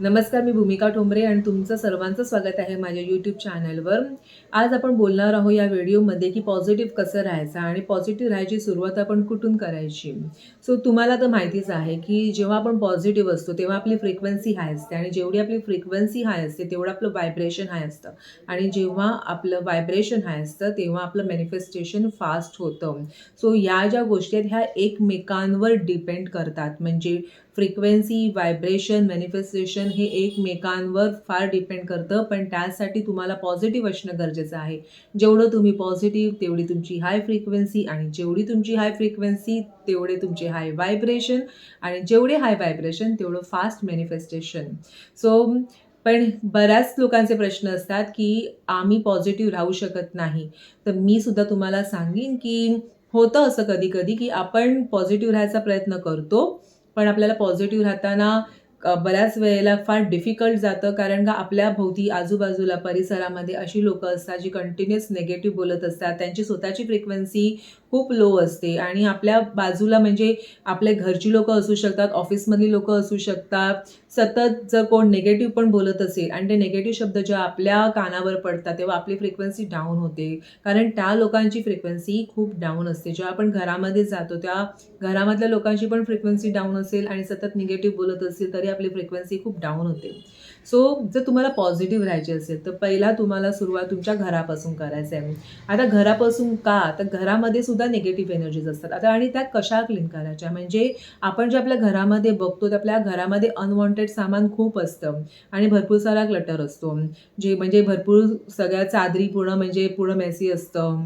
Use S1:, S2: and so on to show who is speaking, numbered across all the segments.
S1: नमस्कार मी भूमिका ठोंबरे आणि तुमचं सर्वांचं स्वागत आहे माझ्या यूट्यूब चॅनलवर आज आपण बोलणार आहोत या व्हिडिओमध्ये की पॉझिटिव्ह कसं राहायचं आणि पॉझिटिव्ह राहायची सुरुवात आपण कुठून करायची. सो तुम्हाला तर माहितीच आहे की जेव्हा आपण पॉझिटिव्ह असतो तेव्हा आपली फ्रिक्वेन्सी हाय असते आणि जेवढी आपली फ्रिक्वेन्सी हाय असते तेवढं आपलं व्हायब्रेशन हाय असतं. आणि जेव्हा आपलं व्हायब्रेशन हाय असतं तेव्हा आपलं मॅनिफेस्टेशन फास्ट होतं. सो या ज्या गोष्टी आहेत ह्या एकमेकांवर डिपेंड करतात. म्हणजे फ्रिक्वेन्सी व्हायब्रेशन मॅनिफेस्टेशन हे एकमेकांवर फार डिपेंड करतं पण त्यासाठी तुम्हाला पॉझिटिव्ह असणं गरजेचं आहे. जेवढं तुम्ही पॉझिटिव्ह तेवढी तुमची हाय फ्रिक्वेन्सी आणि जेवढी तुमची हाय फ्रिक्वेन्सी तेवढे तुमचे हाय व्हायब्रेशन आणि जेवढे हाय व्हायब्रेशन तेवढं फास्ट मॅनिफेस्टेशन. सो पण बऱ्याच लोकांचे प्रश्न असतात की आम्ही पॉझिटिव्ह राहू शकत नाही. तर मी सुद्धा तुम्हाला सांगेन की होतं असं कधी कधी की आपण पॉझिटिव्ह राहायचा प्रयत्न करतो पण आपल्याला पॉझिटिव्ह राहताना बऱ्याच वेळेला फार डिफिकल्ट जातं कारण का आपल्या भोवती आजूबाजूला परिसरामध्ये अशी लोकं असतात जी कंटिन्युअस निगेटिव्ह बोलत असतात. त्यांची स्वतःची फ्रिक्वेन्सी खूप लो असते आणि आपल्या बाजूला म्हणजे आपल्या घरची लोकं असू शकतात ऑफिसमधली लोकं असू शकतात. सतत जर कोण निगेटिव्ह पण बोलत असेल आणि ते निगेटिव्ह शब्द जेव्हा आपल्या कानावर पडतात तेव्हा आपली फ्रिक्वेन्सी डाऊन होते. कारण त्या लोकांची फ्रिक्वेन्सी खूप डाऊन असते. जेव्हा आपण घरामध्ये जातो त्या घरामधल्या लोकांची पण फ्रिक्वेन्सी डाऊन असेल आणि सतत निगेटिव्ह बोलत असेल तरी आपली फ्रिक्वेन्सी खूप डाऊन होते. सो जर तुम्हाला पॉझिटिव्ह राहायचे असेल तर पहिला तुम्हाला सुरुवात तुमच्या घरापासून करायचं आहे आता घरापासून का? तर घरामध्ये सुद्धा निगेटिव्ह एनर्जीज असतात. आता आणि त्या कशा क्लीन करायच्या? म्हणजे आपण जे आपल्या घरामध्ये बघतो तर आपल्या घरामध्ये अनवॉन्टेड सामान खूप असतं. आणि भरपूर सारा क्लटर असतो. जे म्हणजे भरपूर सगळ्या चादरी पूर्ण म्हणजे पूर्ण मेसी असतं.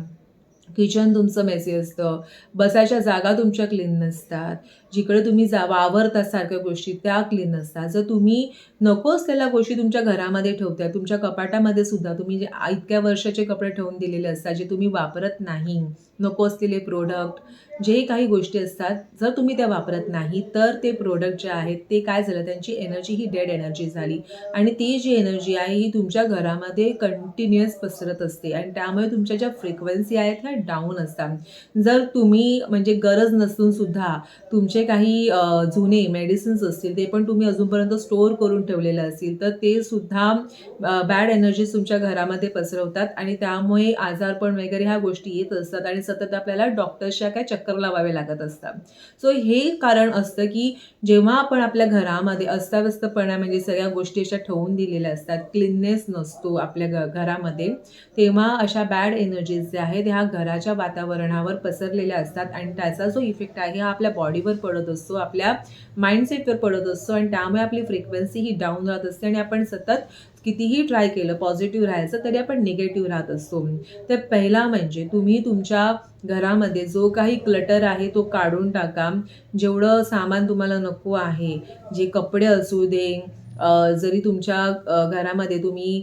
S1: किचन तुमचं मेसी असतं बसायच्या जागा तुमच्या क्लीन नसतात जिकडे तुम्ही जा वावरता सारख्या गोष्टी त्या क्लीन नसतात. जर तुम्ही नको असलेल्या गोष्टी तुमच्या घरामध्ये ठेवताय तुमच्या कपाटामध्ये सुद्धा तुम्ही जे इतक्या वर्षाचे कपडे ठेवून दिलेले असतात जे तुम्ही वापरत नाही नको असलेले प्रोडक्ट जे काही गोष्टी असतात जर तुम्ही त्या वापरत नाही तर ते प्रोडक्ट जे आहेत ते काय झालं त्यांची एनर्जी ही डेड एनर्जी झाली. आणि ती जी एनर्जी आहे ही तुमच्या घरामध्ये कंटिन्युअस पसरत असते. आणि त्यामुळे तुमच्या ज्या फ्रिक्वेन्सी आहेत ह्या डाऊन असतात. जर तुम्ही म्हणजे गरज नसून सुद्धा तुमचे काही जुने मेडिसिन्स असतील ते पण तुम्ही अजूनपर्यंत स्टोअर करून ठेवलेले असतील तर ते सुद्धा बॅड एनर्जीज तुमच्या घरामध्ये पसरवतात. आणि त्यामुळे आजारपण वगैरे ह्या गोष्टी येत असतात. आणि सतत आपल्याला डॉक्टर्सच्या काय चक्कर लावावे लागत असतात. सो हे कारण असतं की जेव्हा आपण आपल्या घरामध्ये अस्ताव्यस्तपणा म्हणजे सगळ्या गोष्टी अशा ठेवून दिलेल्या असतात क्लीननेस नसतो आपल्या घ घरामध्ये तेव्हा अशा बॅड एनर्जीज ज्या आहेत ह्या घराच्या वातावरणावर पसरलेल्या असतात आणि त्याचा जो इफेक्ट आहे हा आपल्या बॉडीवर पडत असतो आपल्या माइंडसेटवर पडत असतो आणि त्यामुळे आपली फ्रिक्वेन्सी ही डाऊन राहत असते आणि आपण सतत कितीही ट्राय केलं पॉझिटिव्ह राहायचं तरी आपण निगेटिव्ह राहत असतो. तर पहिला म्हणजे तुम्ही तुमच्या घरामध्ये जो काही क्लटर आहे तो काढून टाका. जेवढं सामान तुम्हाला नको आहे जे कपडे असू दे जरी तुमच्या घरामध्ये तुम्ही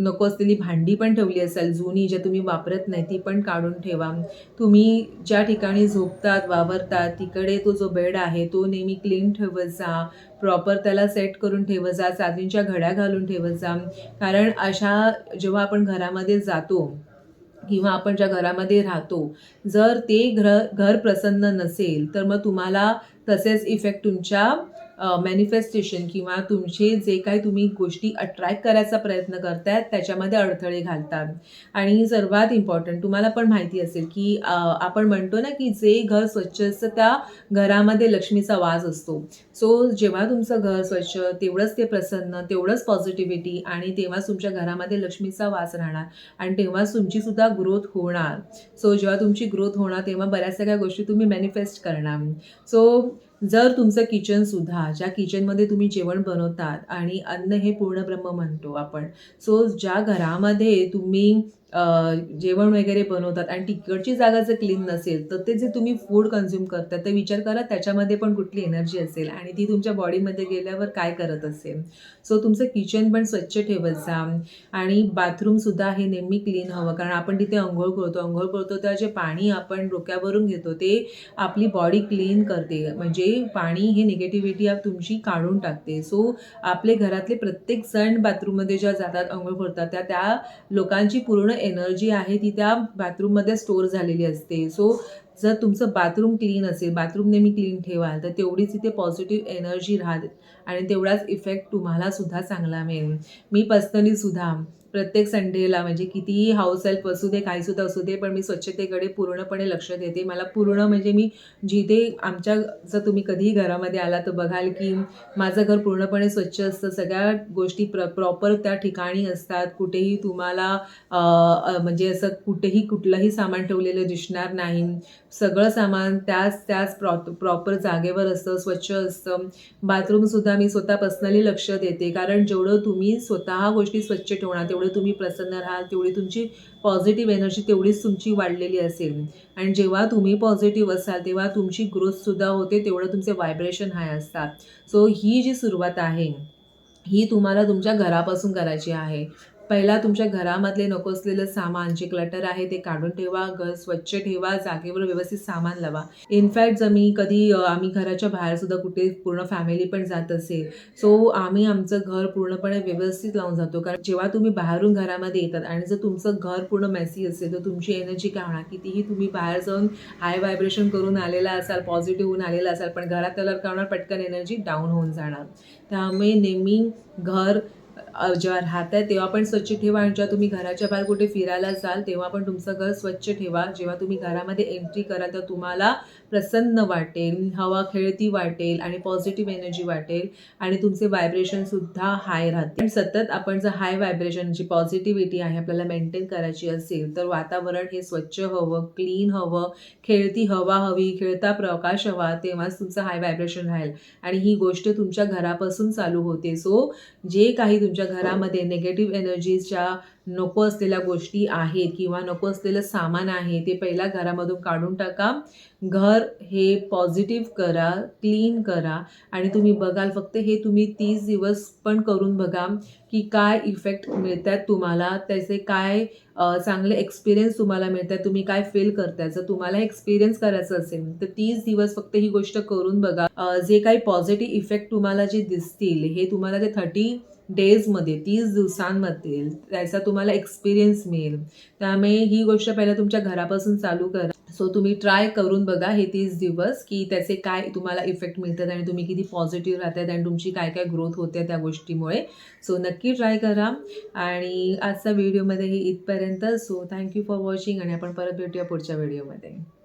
S1: नको असलेली भांडी पण ठेवली असेल जुनी ज्या तुम्ही वापरत नाही ती पण काढून ठेवा. तुम्ही ज्या ठिकाणी झोपतात वावरतात तिकडे तो जो बेड आहे तो नेहमी क्लीन ठेवत जा. प्रॉपर त्याला सेट करून ठेवत जा. चादरींच्या घड्या घालून ठेवत जा. कारण अशा जेव्हा आपण घरामध्ये जातो किंवा आपण ज्या घरामध्ये राहतो जर ते घर घर प्रसन्न नसेल तर मग तुम्हाला तसेच इफेक्ट तुमच्या मॅनिफेस्टेशन किंवा तुमचे जे काही तुम्ही गोष्टी अट्रॅक्ट करायचा प्रयत्न करतायत त्याच्यामध्ये अडथळे घालतात. आणि सर्वात इम्पॉर्टंट तुम्हाला पण माहिती असेल की आपण म्हणतो ना की जे घर स्वच्छ असतं त्या घरामध्ये लक्ष्मीचा वास असतो. सो जेव्हा तुमचं घर स्वच्छ तेवढंच ते प्रसन्न तेवढंच पॉझिटिव्हिटी आणि तेव्हाच तुमच्या घरामध्ये लक्ष्मीचा वास राहणार आणि तेव्हाच तुमचीसुद्धा ग्रोथ होणार. सो जेव्हा तुमची ग्रोथ होणार तेव्हा बऱ्याच सगळ्या गोष्टी तुम्ही मॅनिफेस्ट करणार. सो जर तुमचं किचनसुद्धा ज्या किचनमध्ये तुम्ही जेवण बनवतात आणि अन्न हे पूर्ण ब्रह्म म्हणतो आपण सो ज्या घरामध्ये तुम्ही जेवण वगैरे बनवतात आणि तिकडची जागा जर क्लीन नसेल तर ते जे तुम्ही फूड कन्झ्युम करता ते विचार करा त्याच्यामध्ये पण कुठली एनर्जी असेल आणि ती तुमच्या बॉडीमध्ये गेल्यावर काय करत असेल. सो तुमचं किचन पण स्वच्छ ठेवत जा आणि बाथरूमसुद्धा हे नेहमी क्लीन हवं कारण आपण तिथे अंघोळ करतो अंघोळ करतो तेव्हा जे पाणी आपण डोक्यावरून घेतो ते आपली बॉडी क्लीन करते. म्हणजे पाणी हे निगेटिव्हिटी तुमची काढून टाकते. सो आपले घरातले प्रत्येक जण बाथरूममध्ये ज्या जातात अंघोळ करतात त्या त्या लोकांची पूर्ण एनर्जी आहे ती त्या बाथरूममध्ये स्टोअर झालेली असते. सो जर तुमचं बाथरूम क्लीन असेल बाथरूम नेहमी क्लीन ठेवाल तर तेवढीच इथे पॉझिटिव्ह एनर्जी राहते. आणि तेवढाच इफेक्ट तुम्हाला सुद्धा चांगला मिळेल. मी पर्सनली सुद्धा प्रत्येक संडेला म्हणजे कितीही हाऊस हेल्प असू दे काही सुद्धा असू दे पण मी स्वच्छतेकडे पूर्णपणे लक्ष देते. मला पूर्ण म्हणजे मी जिथे आमच्या जर तुम्ही कधीही घरामध्ये आला तर बघाल की माझं घर पूर्णपणे स्वच्छ असतं. सगळ्या गोष्टी प्र प्रॉपर त्या ठिकाणी असतात. कुठेही तुम्हाला म्हणजे असं कुठेही कुठलंही सामान ठेवलेलं दिसणार नाही. सगळं सामान त्याच त्याच प्रॉ प्रॉपर जागेवर असतं स्वच्छ असतं. बाथरूमसुद्धा मी स्वतः पर्सनली लक्ष देते. कारण जेवढं तुम्ही स्वतः गोष्टी स्वच्छ ठेवणार तेवढं तुम्ही प्रसन्न राहाल तेवढी तुमची पॉझिटिव्ह एनर्जी तेवढीच तुमची वाढलेली असेल. आणि जेव्हा तुम्ही पॉझिटिव्ह असाल तेव्हा तुमची ग्रोथसुद्धा होते तेवढं तुमचे व्हायब्रेशन हाय असतात. सो ही जी सुरुवात आहे ही तुम्हाला तुमच्या घरापासून करायची आहे. पहिला तुमच्या घरामधले नको असलेलं सामान जे क्लटर आहे ते काढून ठेवा घर स्वच्छ ठेवा जागेवर व्यवस्थित सामान लावा. इनफॅक्ट जर मी कधी आम्ही घराच्या बाहेरसुद्धा कुठे पूर्ण फॅमिली पण जात असेल सो आम्ही आमचं घर पूर्णपणे व्यवस्थित लावून जातो. कारण जेव्हा तुम्ही बाहेरून घरामध्ये येतात आणि जर तुमचं घर पूर्ण मेसी असेल तर तुमची एनर्जी काय होणार? कितीही तुम्ही बाहेर जाऊन हाय व्हायब्रेशन करून आलेला असाल पॉझिटिव्ह होऊन आलेला असाल पण घरात कलर होणार? पटकन एनर्जी डाऊन होऊन जाणार. त्यामुळे नेहमी घर जेव्हा राहताय तेव्हा पण स्वच्छ ठेवा आणि जेव्हा तुम्ही घराच्या बाहेर कुठे फिरायला जाल तेव्हा पण तुमचं घर स्वच्छ ठेवा. जेव्हा तुम्ही घरामध्ये एंट्री कराल तर तुम्हाला प्रसन्न वाटेल हवा खेळती वाटेल आणि पॉझिटिव्ह एनर्जी वाटेल आणि तुमचे व्हायब्रेशनसुद्धा हाय राहतील. सतत आपण जर हाय व्हायब्रेशन जी पॉझिटिव्हिटी आहे आपल्याला मेंटेन करायची असेल तर वातावरण हे स्वच्छ हवं क्लीन हवं खेळती हवा हवी खेळता प्रकाश हवा तेव्हाच तुमचं हाय व्हायब्रेशन राहील. आणि ही गोष्ट तुमच्या घरापासून चालू होते. सो जे काही तुमच्या घरामध्ये निगेटिव्ह एनर्जीच्या नको असलेल्या गोष्टी आहेत किंवा नको असलेलं सामान आहे ते पहिला घरामधून काढून टाका. घर हे पॉझिटिव्ह करा क्लीन करा. आणि तुम्ही बघाल फक्त हे तुम्ही तीस दिवस पण करून बघा. की काय इफेक्ट मिळतात तुम्हाला? त्याचे काय चांगले एक्सपिरियन्स तुम्हाला मिळतात तुम्ही काय फील करताय? जर तुम्हाला एक्सपिरियन्स करायचं असेल तर तीस दिवस फक्त ही गोष्ट करून बघा. जे काही पॉझिटिव्ह इफेक्ट तुम्हाला जे दिसतील हे तुम्हाला ते थर्टी डेजमध्ये तीस दिवसांमध्ये त्याचा तुम्हाला एक्सपिरियन्स मिळेल. त्यामुळे ही गोष्ट पहिलं तुमच्या घरापासून चालू करा. सो तुम्ही ट्राय करून बघा हे तीस दिवस की त्याचे काय तुम्हाला इफेक्ट मिळतात आणि तुम्ही किती पॉझिटिव्ह राहतात आणि तुमची काय काय ग्रोथ होते त्या गोष्टीमुळे. सो नक्की नक्की ट्राय करा. आणि आजचा व्हिडिओमध्ये हे इथपर्यंत. सो थँक्यू फॉर वॉचिंग आणि आपण परत भेटूया पुढच्या व्हिडिओमध्ये.